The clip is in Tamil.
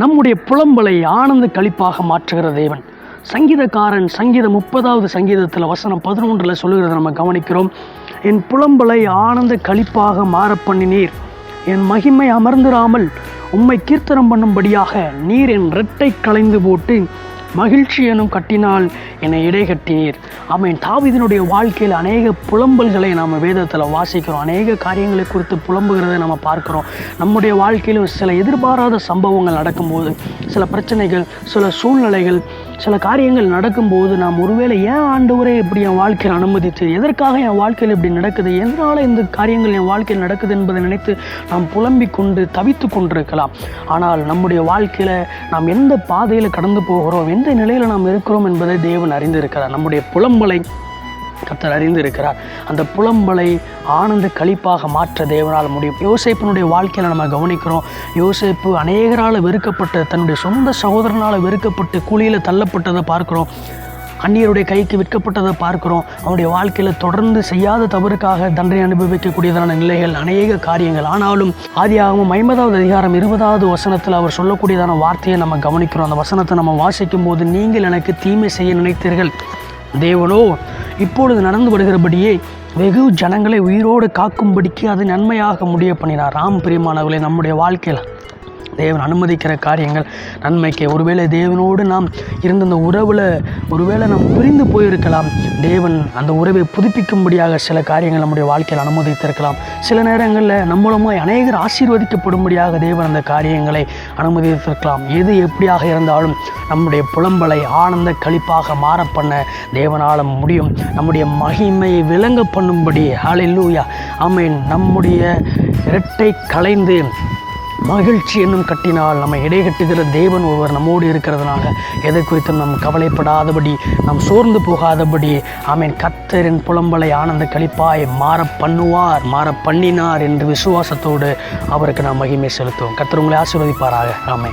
நம்முடைய புலம்பலை ஆனந்த களிப்பாக மாற்றுகிற தேவன். சங்கீதக்காரன் சங்கீதம் முப்பதாவது சங்கீதத்தில் வசனம் பதினொன்றில் சொல்லுகிறத நம்ம கவனிக்கிறோம். என் புலம்பலை ஆனந்த களிப்பாக மாற பண்ணினீர். என் மகிமை அமர்ந்திராமல் உம்மை கீர்த்தனம் பண்ணும்படியாக நீர் என் ரெட்டை களைந்து போட்டு மகிழ்ச்சி எனும் கட்டினால் என்னை இடை கட்டினீர் ஆமீன். தாவீதினுடைய வாழ்க்கையில் அநேக புலம்பல்களை நாம் வேதத்தில் வாசிக்கிறோம். அநேக காரியங்களை குறித்து புலம்புகிறதை நம்ம பார்க்குறோம். நம்முடைய வாழ்க்கையிலும் சில எதிர்பாராத சம்பவங்கள் நடக்கும்போது சில பிரச்சனைகள் சில சூழ்நிலைகள் சில காரியங்கள் நடக்கும்போது நாம் ஒருவேளை ஏன் ஆண்டவரே இப்படி என் வாழ்க்கையில் அனுமதித்து எதற்காக என் வாழ்க்கையில் இப்படி நடக்குது எதனால் இந்த காரியங்கள் என் வாழ்க்கையில் நடக்குது என்பதை நினைத்து நாம் புலம்பிக் கொண்டு தவித்து கொண்டிருக்கலாம். ஆனால் நம்முடைய வாழ்க்கையில் நாம் எந்த பாதையில் கடந்து போகிறோம் எந்த நிலையில் நாம் இருக்கிறோம் என்பதை தேவன் அறிந்திருக்கிறார். நம்முடைய புலம்பலை கத்தர் அறிந்திருக்கிறார். அந்த புலம்பலை ஆனந்த கழிப்பாக மாற்ற தேவனால் முடியும். யோசேப்பினுடைய வாழ்க்கையில் நம்ம கவனிக்கிறோம். யோசேப்பு அநேகரால் வெறுக்கப்பட்ட தன்னுடைய சொந்த சகோதரனால் வெறுக்கப்பட்டு கூலியில் தள்ளப்பட்டதை பார்க்கிறோம். அந்நியருடைய கைக்கு விற்கப்பட்டதை பார்க்கிறோம். அவனுடைய வாழ்க்கையில் தொடர்ந்து செய்யாத தவறுக்காக தண்டனை அனுபவிக்கக்கூடியதான நிலைகள் அநேக காரியங்கள். ஆனாலும் ஆதியாகவும் ஐம்பதாவது அதிகாரம் இருபதாவது வசனத்தில் அவர் சொல்லக்கூடியதான வார்த்தையை நம்ம கவனிக்கிறோம். அந்த வசனத்தை நம்ம வாசிக்கும் போது நீங்கள் எனக்கு தீமை செய்ய நினைத்தீர்கள். தேவனோ இப்பொழுது நடந்து வருகிறபடியே வெகு ஜனங்களை உயிரோடு காக்கும்படிக்கு அது நன்மையாக முடிய பண்ணினார் ராம் பிரியமானவர்களே நம்முடைய வாழ்க்கையில் தேவன் அனுமதிக்கிற காரியங்கள் நன்மைக்கு. ஒருவேளை தேவனோடு நாம் இருந்த அந்த உறவில் ஒருவேளை நாம் பிரிந்து போயிருக்கலாம். தேவன் அந்த உறவை புதுப்பிக்கும்படியாக சில காரியங்கள் நம்முடைய வாழ்க்கையில் அனுமதித்திருக்கலாம். சில நேரங்களில் நம்மளமாய் அநேகர் ஆசீர்வதிக்கப்படும்படியாக தேவன் அந்த காரியங்களை அனுமதித்திருக்கலாம். எது எப்படியாக இருந்தாலும் நம்முடைய புலம்பலை ஆனந்த களிப்பாக மாற பண்ண தேவனால் முடியும். நம்முடைய மகிமையை விளங்க பண்ணும்படி. ஹalleluya ஆமென் நம்முடைய இரட்டை கலைந்து மகிழ்ச்சி என்னும் கட்டினால் நம்மை இடைகட்டுகிற தேவன் ஒருவர் நம்மோடு இருக்கிறதுனால எதை குறித்தும் நாம் கவலைப்படாதபடி நாம் சோர்ந்து போகாதபடி ஆமீன் கத்தரின் புலம்பலை ஆனந்த களிப்பாய் மாற பண்ணுவார் மாற பண்ணினார் என்று விசுவாசத்தோடு அவருக்கு நாம் மகிமை செலுத்துவோம். கத்தர் உங்களை ஆசீர்வதிப்பாராக. ஆமை